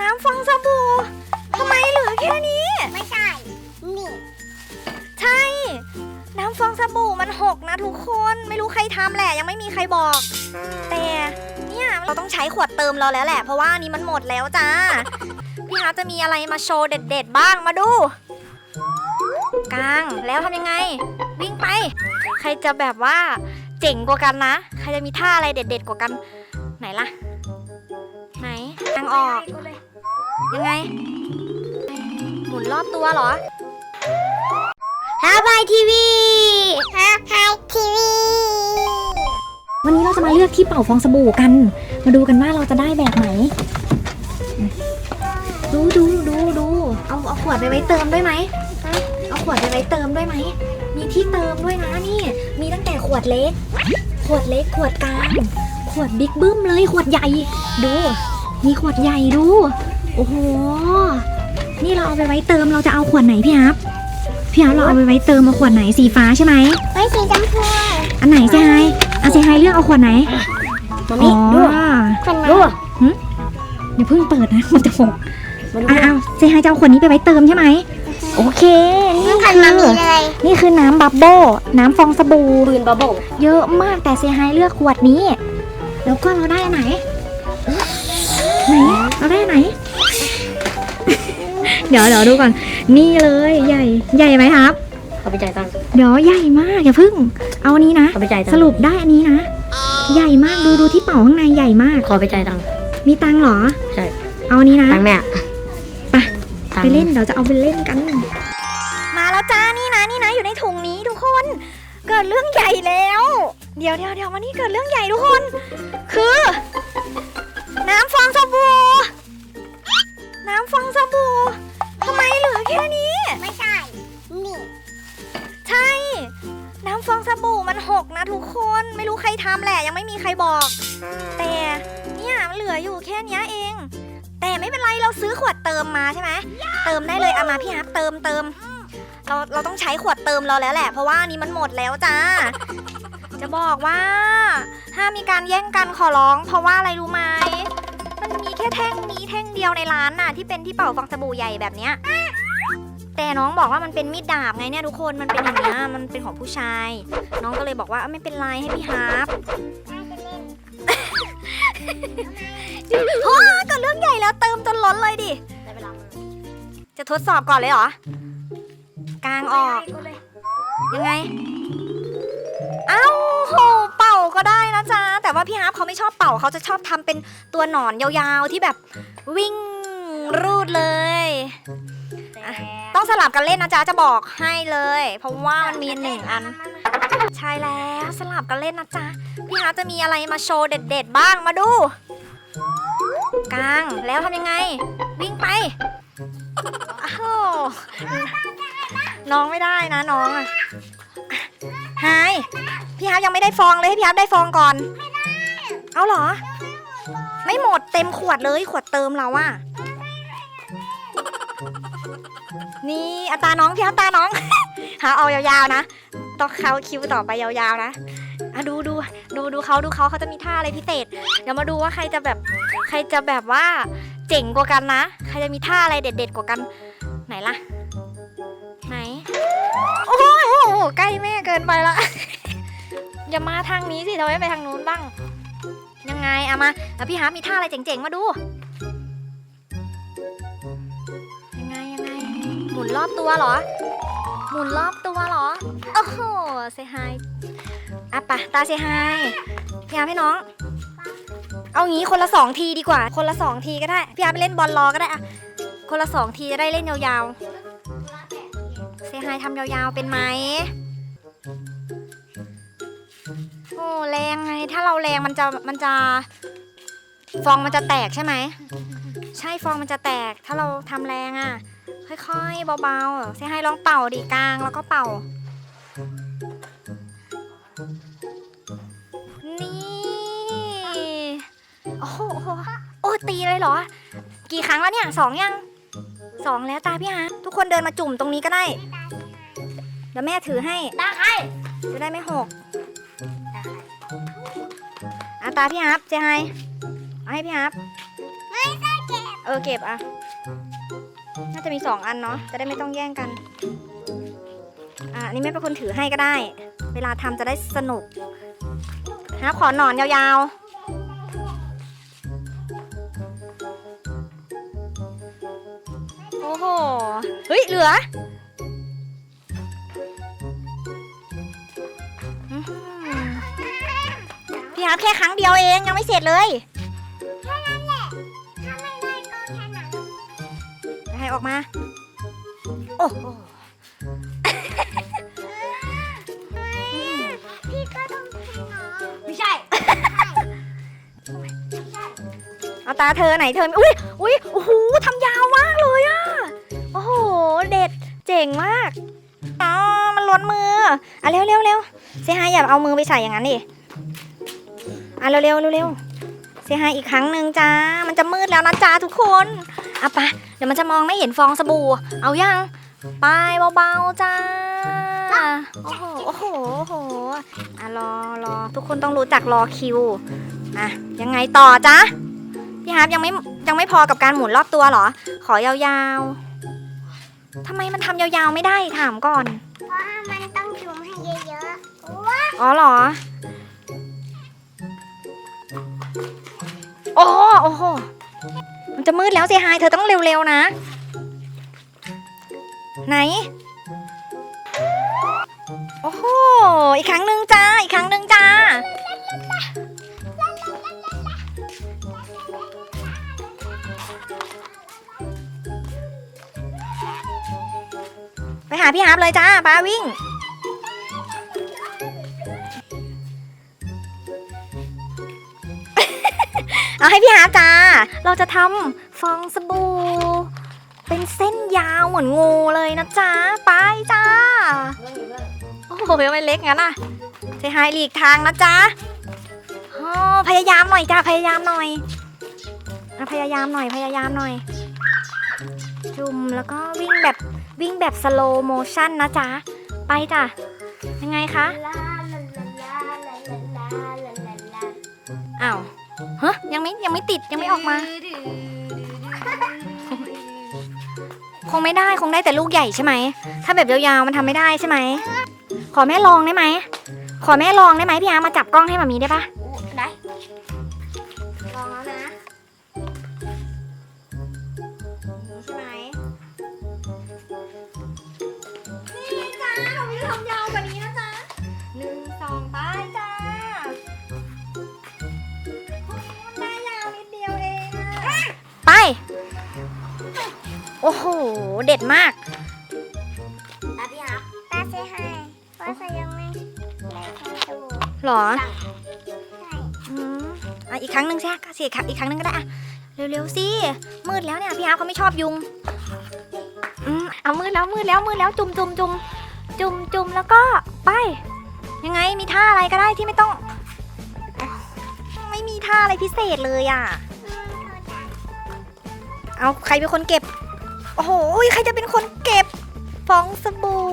น้ำฟองสบู่ทำไมเหลือแค่นี้ ไม่ใช่ นี่ ใช่ น้ำฟองสบู่มันหกนะทุกคนไม่รู้ใครทำแหละยังไม่มีใครบอก แต่เนี่ยเราต้องใช้ขวดเติมเราแล้วแหละ เพราะว่าอันนี้มันหมดแล้วจ้า พี่ฮาร์ทจะมีอะไรมาโชว์เด็ด ๆ บ้างมาดู กลางแล้วทำยังไง วิ่งไป ใครจะแบบว่าเจ๋งกว่ากันนะ ใครจะมีท่าอะไรเด็ด ๆ กว่ากัน ไหนล่ะ ไหนกลางออกยั งไง หมุนรอบตัวเหรอฮาบายทีวีฮาบายทีวี วันนี้เราจะมาเลือกที่เป่าฟองสบู่กัน มาดูกันว่าเราจะได้แบบไหน ดูดูดูดูเอาเอาขวดไปไว้เติมด้วยไหม เอาขวดไปไว้เติมด้วยไหม มีที่เติมด้วยนะนี่ มีตั้งแต่ขวดเล็ก ขวดเล็กขวดกลาง ขวดบิ๊กบึ้มเลยขวดใหญ่ ดู มีขวดใหญ่ดู โอ้โห นี่เราเอาไปไว้เติมเราจะเอาขวดไหนพี่ฮับพี่ฮับเราเอาไปไว้เติมเอาขวดไหนสีฟ้าใช่ไหมไม่สีชมพูอันไหนเซฮายเอาเซฮายเลือกเอาขวดไหนมาอ๋มิอดูคนดูอย่าเพิ่งเปิดนะมันจะหกอะเอาเซฮายจะเอาขวดนี้ไปไว้เติมใช่ไหมโอเค นี่คนคืมามิอเลย นี่คือน้ำบับเบิ้ลน้ำฟองสบู่ปืนบับเบิ้ลเยอะมากแต่เซฮายเลือกขวดนี้ แล้วก็เราได้อันไหนไหนเราได้อันไหน เดี๋ยวเดี๋ยวดูก่อน นี่เลยใหญ่ใหญ่ไหมครับเขาไปจ่ายตังค์ เดี๋ยวใหญ่มากอย่าเพิ่ง เอาอันนี้นะเขาไปจ่ายตังสค์รุปได้อันนี้นะ ใหญ่มากดูดูที่เป่าข้างในใหญ่มาก ขอไปจ่ายตังค์ มีตังค์เหรอ ใช่ เอาอันนี้นะตังค์แม่ไปตังไปค์เล่นเดี๋ยวจะเอาไปเล่นกัน มาแล้วจ้านี่นะนี่นะอยู่ในถุงนี้ทุกคน เกิดเรื่องใหญ่แล้ว เดี๋ยวเดี๋ยวเดี๋ยวมานี่เกิดเรื่องใหญ่ทุกคน คือ น้ำฟอง ทำแหละยังไม่มีใครบอก แต่เนี่ยมันเหลืออยู่แค่เนี้ยเอง แต่ไม่เป็นไรเราซื้อขวดเติมมาใช่ไหมเติมได้เลยเอามาพี่ฮับเติมเติมเราเราต้องใช้ขวดเติมเราแล้วแหละ เพราะว่าอันนี้มันหมดแล้วจ้าจะบอกว่าห้ามมีการแย่งกันขอร้อง เพราะว่าอะไรรู้ไหมมันมีแค่แท่งนี้แท่งเดียวในร้านน่ะที่เป็นที่เป่าฟองสบู่ใหญ่แบบเนี้ย แต่น้องบอกว่ามันเป็นมีดดาบไงเนี่ยทุกคนมันเป็นอย่างเงี้ยมันเป็นของผู้ชาย น้องก็เลยบอกว่าเอ้าไม่เป็นไรให้พี่ฮาร์ปน่าจะเล่นโอ้เกิดเรื่องใหญ่แล้วเติมจนล้นเลยดิได้เวลามาจะทดสอบก่อนเลยเหรอกลางออกกูเลยยังไงเอ้าโหเป่าก็ได้นะจ๊ะแต่ว่าพี่ฮาร์ปเขาไม่ชอบเป่าเขาจะชอบทำเป็นตัวหนอนยาวๆที่แบบวิ่งรูดเลยอะ ต้องสลับกันเล่นนะจ๊ะจะบอกให้เลย เพราะว่ามันมีหนึ่งอัน ใช่แล้วสลับกันเล่นนะจ๊ะพี่ฮาร์ปจะมีอะไรมาโชว์เด็ด ๆ บ้างมาดู กลางแล้วทำยังไง วิ่งไปอ้าวน้องไม่ได้นะน้องอะหายพี่ฮาร์ปยังไม่ได้ฟองเลยให้พี่ฮาร์ปได้ฟองก่อน เอาเหรอ ไม่หมดเต็มขวดเลยขวดเติมเราอะ นี่อัตราน้องพี่ฮาร์ปตาน้อง หาเอายาวๆนะต้องเขาคิวต่อไปยาวๆนะอะดูดูดูดูเขาดูเขาเขาจะมีท่าอะไรพิเศษเดี๋ยวมาดูว่าใครจะแบบใครจะแบบว่าเจ๋งกว่ากันนะ ใครจะมีท่าอะไรเด็ด ๆ กว่ากันไหนล่ะ ไหน โอ้โหใกล้แม่เกินไปละ อย่ามาทางนี้สิทำไมไม่ไปทางนู้นบ้าง ยังไงเอามาแล้วพี่ฮามีท่าอะไรเจ๋งๆมาดู มุนรอบตัวเหรอ หมุนรอบตัวเหรอ โอ้โหเซฮายอะปะตาเซฮายพี่ฮาร์ให้น้อง เอางี้คนละสองทีดีกว่า คนละสองทีก็ได้ พี่อาร์ไปเล่นบอลรอก็ได้อะคนละสองทีจะได้เล่นยาวๆ เซฮายทำยาวๆเป็นไหมโอ้แรงไง ถ้าเราแรงมันจะมันจะ ฟองมันจะแตกใช่ไหม ใช่ฟองมันจะแตก ถ้าเราทำแรงอะ ค่อยๆเบาๆเซฮายลองเป่าดิกลางแล้วก็เป่า นี่โอ้โหโอ้ตีเลยเหรอ กี่ครั้งแล้วเนี่ยสองยังสองแล้วตาพี่ฮาร์ทุกคนเดินมาจุ่มตรงนี้ก็ได้ เดี๋ยวแม่ถือให้ตาใครจะได้ไม่หกอะตาพี่ฮาร์เจไฮเอาให้พี่ฮาร์ทไม่ใช่เก็บ เออเก็บอะน่า จะมีสองอันเนาะ จะได้ไม่ต้องแย่งกัน อะอันนี้แม่เป็นคนถือให้ก็ได้ เวลาทำจะได้สนุกนะขอหนอนยาวๆ โอ้โห เฮ้ย เหลืออื้อหือพี่ฮาร์ปแค่ครั้งเดียวเองยังไม่เสร็จเลย ออกมา โอ้โหพี่ก็ต้องแค่น้องไม่ใช่เอาตาเธอไหนเธอ อุ้ยอุ้ยโอ้โหทำยาวมากเลยอะโอ้โห เด็ด เจ๋งมาก อ๋อ มันล้นมือ อะเร็วเร็วเร็วเซฮายอย่าเอามือไปใส่อย่างนั้นดิ อะเร็วเร็วเร็วเร็ว เซฮายอีกครั้งหนึ่งจ้า มันจะมืดแล้วนะจ้าทุกคนอะไปเดี๋ยวมันจะมองไม่เห็นฟองสบู่ เอายังไปเบาๆจ้า โอ้โห โอ้โห โอ้โหอะรอรอทุกคนต้องรู้จักรอคิวอะยังไงต่อจ๊ะพี่ฮาร์ปยังไม่ยังไม่พอกับการหมุนรอบตัวเหรอ ขอยาวๆทำไมมันทำยาวๆไม่ได้ถามก่อน เพราะว่ามันต้องจุ่มให้เยอะๆว้าอ๋อเหรอ โอ้โหโอ้โหมันจะมืดแล้วเซฮายเธอต้องเร็วๆนะ ไหน โอ้โห อีกครั้งหนึ่งจ้า อีกครั้งหนึ่งจ้า ไปหาพี่ฮาร์ปเลยจ้าป้าวิ่ง เอาให้พี่ฮาร์จ้า เราจะทำฟองสบู่ เป็นเส้นยาวเหมือนงูเลยนะจ๊ะ ไปจ้า โอ้โหทำไมเล็กงั้นอะเซฮายหลีกทางนะจ๊ะพยายามหน่อยจ้า พยายามหน่อยพยายามหน่อย พยายามหน่อย จุ่มแล้วก็วิ่งแบบวิ่งแบบสโลโมชั่นนะจ๊ะ ไปจ้ะ ยังไงคะ ยังไม่ยังไม่ติดยังไม่ออกมา คงไม่ได้คงได้แต่ลูกใหญ่ใช่ไหม ถ้าแบบยาวๆมันทำไม่ได้ใช่ไหม ขอแม่ลองได้ไหม ขอแม่ลองได้ไหมพี่อาร์มมาจับกล้องให้มามีได้ปะได้ลองแล้วนะใช่ไหม อ้โห เด็ดมาก ตาพี่ฮับตาเซฮายว่าใส่ยังไม่ได้แค่สบู่หรอใช่อืมอะอีกครั้งหนึ่งใช่ไหมสิอีกครั้งหนึ่งก็ได้อะเร็วๆสิ มืดแล้วเนี่ยพี่อาร์ตเขาไม่ชอบยุง อืมเอามืดแล้วมืดแล้วมืดแล้วจุ่มจุ่มจุ่มจุ่มจุ่มแล้วก็ไป ยังไงมีท่าอะไรก็ได้ที่ไม่ต้อง ไม่มีท่าอะไรพิเศษเลยอะ เอาใครเป็นคนเก็บ โอ้โหใครจะเป็นคนเก็บฟองสบู่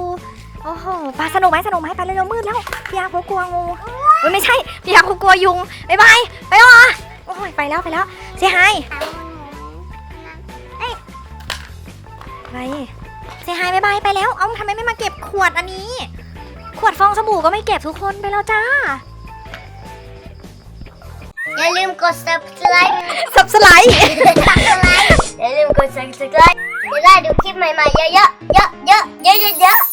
โอ้โหปลาสนุกไหมสนุกไหมไปเร็วๆมืดแล้วพี่อาร์ตเขากลัวงูเฮ้ยไม่ใช่พี่อาร์ตเขากลัวยุงบายบายไปแล้วเหรอโอ้ยไปแล้วไปแล้วเสียหายไปเสียหายบายบายไปแล้ว เอ้าทำไมไม่มาเก็บขวดอันนี้ ขวดฟองสบู่ก็ไม่เก็บทุกคนไปแล้วจ้า อย่าลืมกด subscribe สับสไลด์ subscribe อย่าลืมกด subscribe จะได้ดูคลิปใหม่ๆเยอะๆเยอะๆเยอะๆเยอะๆ